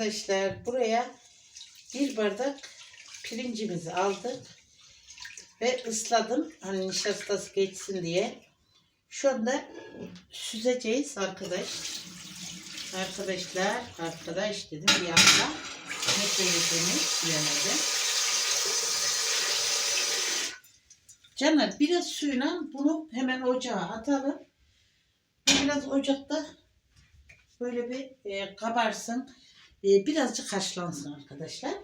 arkadaşlar buraya bir bardak pirincimizi aldık ve ısladım hani nişastası geçsin diye. Şu anda süzeceğiz arkadaş. Arkadaşlar, arkadaş dedim bir anda. Söylediğimi bilemedim. Canlar biraz suyla bunu hemen ocağa atalım. Biraz ocakta böyle bir e, kabarsın. E, birazcık haşlansın arkadaşlar.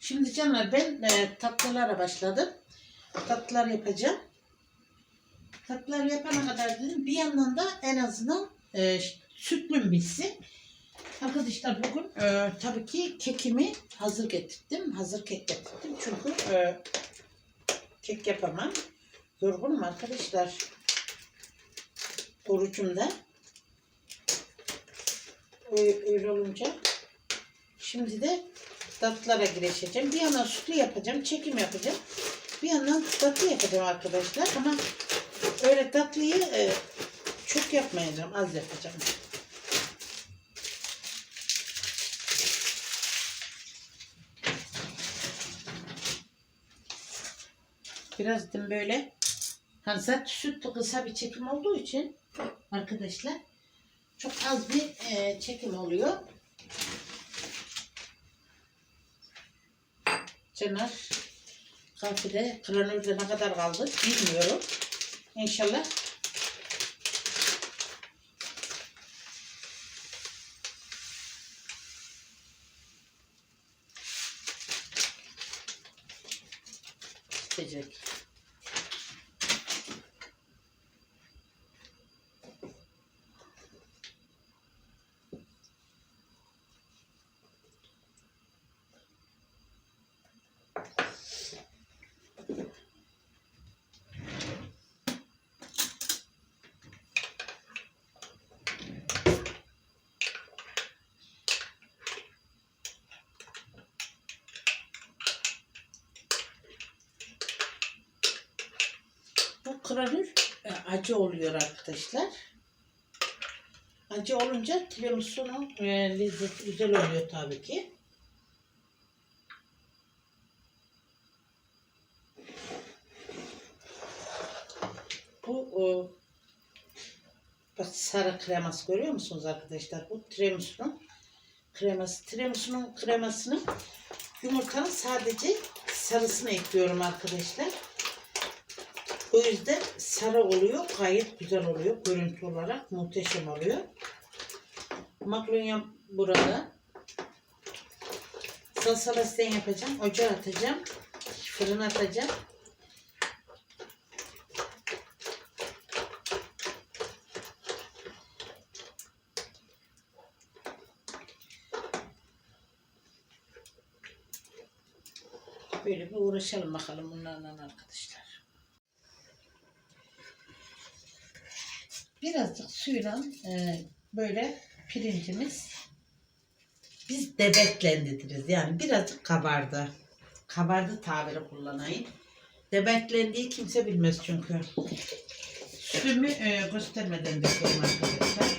Şimdi canlar ben e, tatlılara başladım. Tatlılar yapacağım. Tatlılar yapana kadar dedim bir yandan da en azından e, sütlüm bitsin. Arkadaşlar bugün e, tabii ki kekimi hazır getirdim. Hazır kek getirdim. Çünkü e, kek yapamam. Yorgunum arkadaşlar. Orucumda. Öyle, olunca. Şimdi de tatlılara girişeceğim. Bir yandan sütlü yapacağım. Çekim yapacağım. Bir yandan tatlı yapacağım arkadaşlar. Ama öyle tatlıyı e, çok yapmayacağım. Az yapacağım. Biraz da böyle hani zaten sütlü kısa bir çekim olduğu için arkadaşlar çok az bir e, çekim oluyor. Caner kafede klanörde ne kadar kaldı bilmiyorum. İnşallah bitecek. Bu kranül e, acı oluyor arkadaşlar. Acı olunca tiramisunun e, lezzeti güzel oluyor tabii ki. Bu o, bak sarı kreması görüyor musunuz arkadaşlar? Bu tiramisu'nun kreması. Tiramisu'nun kremasını yumurtanın sadece sarısını ekliyorum arkadaşlar. O yüzden sarı oluyor. Gayet güzel oluyor. Görüntü olarak muhteşem oluyor. Makronyam burada. Salsa lastiğini yapacağım. Ocağa atacağım. Fırına atacağım. Böyle bir uğraşalım bakalım bunlarla arkadaşlar. Birazcık suyla e, böyle pirincimiz biz debetlendi deriz. Yani birazcık kabardı. Kabardı tabiri kullanayım. Debetlendiği kimse bilmez çünkü. Sütümü e, göstermeden döküyorum arkadaşlar.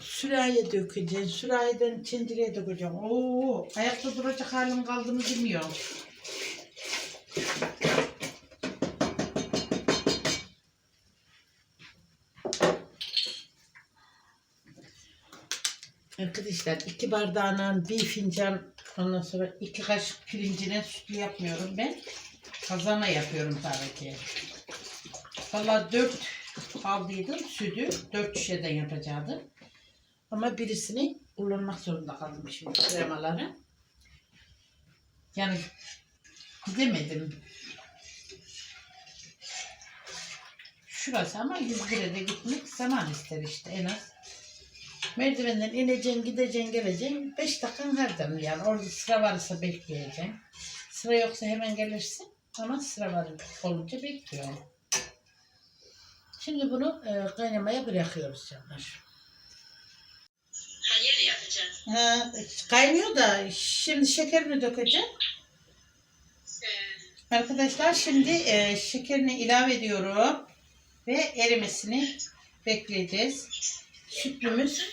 Sürahiye dökeceğim. Sürahiden çindireye dökeceğim. Oo, ayakta duracak halim kaldı mı bilmiyorum. Arkadaşlar iki bardağına bir fincan ondan sonra iki kaşık pirincine sütlü yapmıyorum ben. Kazana yapıyorum tabii ki. Valla dört aldıydım sütü. Dört şişeden yapacaktım. Ama birisini kullanmak zorunda kaldım şimdi kremaları. Yani gidemedim. Şurası ama 101'e de gitmek zaman ister işte en az. Merdivenden ineceksin, gideceksin, geleceksin. 5 dakikan harcanır yani. Orada sıra varsa bekleyeceksin. Sıra yoksa hemen gelirsin. Ama sıra var olunca bekliyorum. Şimdi bunu e, kaynamaya bırakıyoruz canlar. Hayır yapacağım. Ha, kaynıyor da şimdi şekerini dökeceğim. Ee, Arkadaşlar şimdi e, şekerini ilave ediyorum ve erimesini bekleyeceğiz. Sütlümüz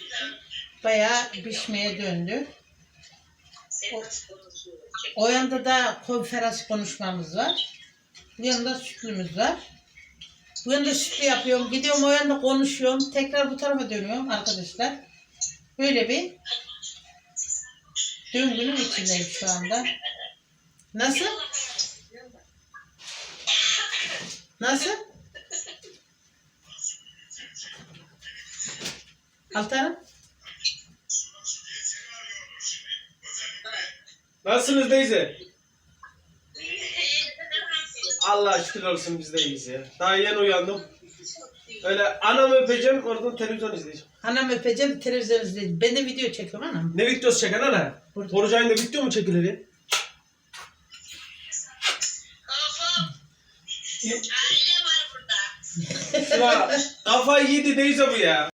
bayağı pişmeye döndü. O, o yanda da konferans konuşmamız var. Bu yanda sütlümüz var. Bu yanda sütlü yapıyorum. Gidiyorum o yanda konuşuyorum. Tekrar bu tarafa dönüyorum arkadaşlar. Böyle bir döngünün içindeyim şu anda. Nasıl? Nasıl? Altarım. Nasılsınız teyze? Allah şükür olsun biz de iyiyiz ya. Daha yeni uyandım. Öyle anamı öpeceğim oradan televizyon izleyeceğim. Anam öpeceğim televizyon izleyeceğim. Ben de video çekiyorum anam. Ne videosu çeken ana? Burada. Borucay'ın da video mu çekilir ya? Aile var burada. Şuna kafayı yedi teyze bu ya.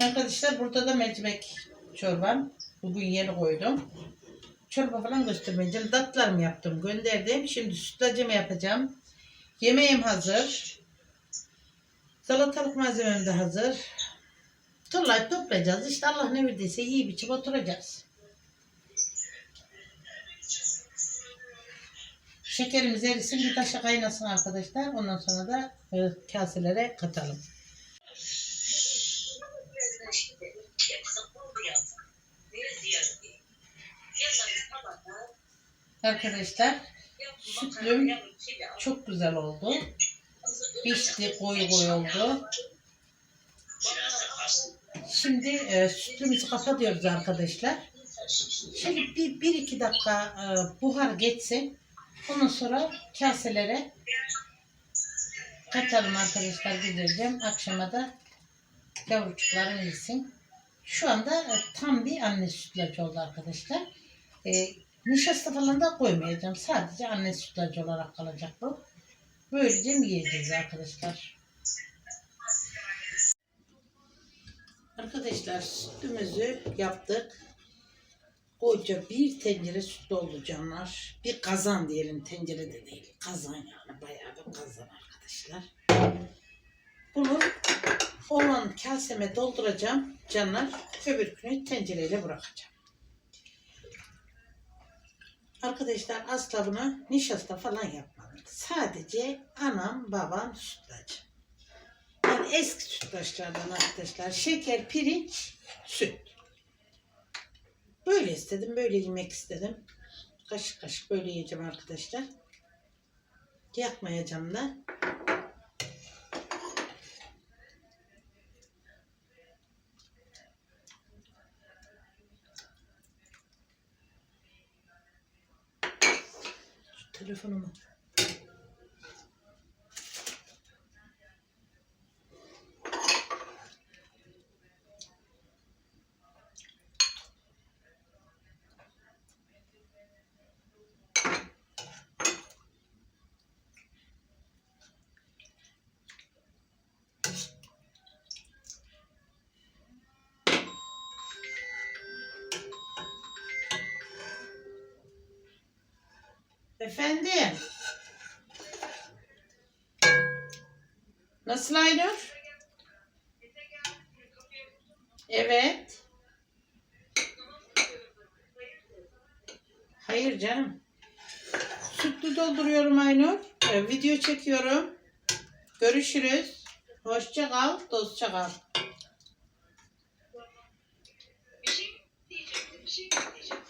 Arkadaşlar burada da mercimek çorbam. Bugün yeni koydum. Çorba falan göstermeyeceğim. Tatlarımı yaptım. Gönderdim. Şimdi sütlacımı yapacağım. Yemeğim hazır. Salatalık malzemem de hazır. Turlayıp toplayacağız. İşte Allah ne verdiyse iyi biçim oturacağız. Şekerimiz erisin bir taşa kaynasın arkadaşlar. Ondan sonra da e, kaselere katalım. Arkadaşlar sütlüm çok güzel oldu. Pişti koyu koyu oldu. Şimdi e, sütlümüzü kapatıyoruz arkadaşlar. Şimdi bir, bir iki dakika e, buhar geçsin. Ondan sonra kaselere katalım arkadaşlar güzelce. Akşama da yavrucuklarım yesin. Şu anda e, tam bir anne sütlacı oldu arkadaşlar. E, nişasta falan da koymayacağım. Sadece anne sütlacı olarak kalacak bu. Böylece mi yiyeceğiz arkadaşlar? Arkadaşlar sütümüzü yaptık. Koca bir tencere süt oldu canlar. Bir kazan diyelim tencere de değil. Kazan yani bayağı bir kazan arkadaşlar. Bunu olan kaseme dolduracağım canlar. Öbürkünü tencereyle bırakacağım. Arkadaşlar asla buna nişasta falan yapmadım. Sadece anam babam sütlacı. Yani eski sütlaçlardan arkadaşlar. Şeker, pirinç, süt. Böyle istedim. Böyle yemek istedim. Kaşık kaşık böyle yiyeceğim arkadaşlar. Yakmayacağım da. telefonu mu? Efendim. Nasıl Aynur? Evet. Hayır canım. Sütlü dolduruyorum Aynur. Ee, video çekiyorum. Görüşürüz. Hoşça kal, dostça kal.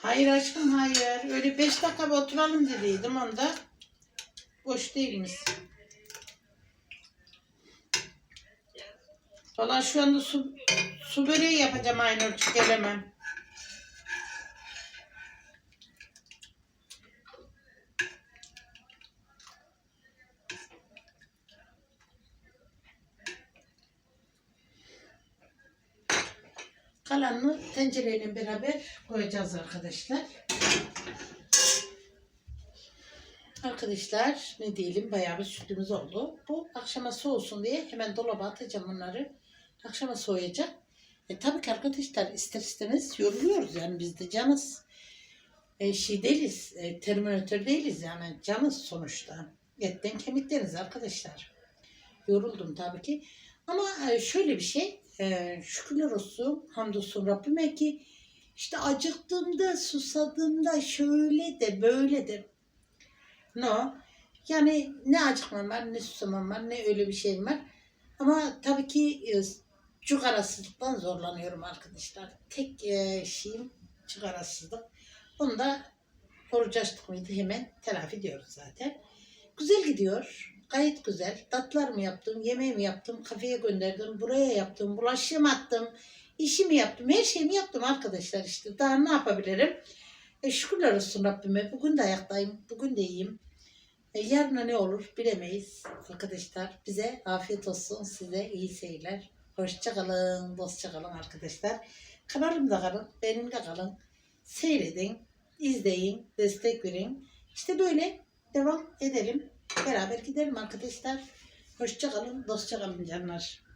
Hayır aşkım hayır. Öyle beş dakika oturalım dediydim onda. Boş değilmiş. Valla şu anda su, su böreği yapacağım Aynur'cuk gelemem. Tencereyle beraber koyacağız arkadaşlar. Arkadaşlar ne diyelim bayağı bir sütümüz oldu. Bu akşama soğusun diye hemen dolaba atacağım bunları. Akşama soğuyacak. E tabii ki arkadaşlar ister istemez yoruluyoruz yani biz de canız. e, şey değiliz, e, terminatör değiliz yani canız sonuçta. Etten kemikteniz arkadaşlar. Yoruldum tabii ki. Ama e, şöyle bir şey, e, şükürler olsun, hamdolsun Rabbime ki işte acıktığımda, susadığımda şöyle de böyle de. No. Yani ne acıkmam var, ne susamam var, ne öyle bir şeyim var. Ama tabii ki e, zorlanıyorum arkadaşlar. Tek e, şeyim çıkarasızlık. Onu da oruç açtık mıydı hemen telafi ediyoruz zaten. Güzel gidiyor. Gayet güzel. Tatlar mı yaptım, yemeğimi yaptım, kafeye gönderdim, buraya yaptım, bulaşığımı attım, işimi yaptım, her şeyimi yaptım arkadaşlar işte. Daha ne yapabilirim? E, şükürler olsun Rabbime. Bugün de ayaktayım, bugün de iyiyim. E, yarına ne olur bilemeyiz arkadaşlar. Bize afiyet olsun, size iyi seyirler. Hoşça kalın, dostça kalın arkadaşlar. Kanalımda kalın, benimle kalın. Seyredin, izleyin, destek verin. İşte böyle devam edelim. Beraber gidelim arkadaşlar. Hoşça kalın, dostça kalın canlar.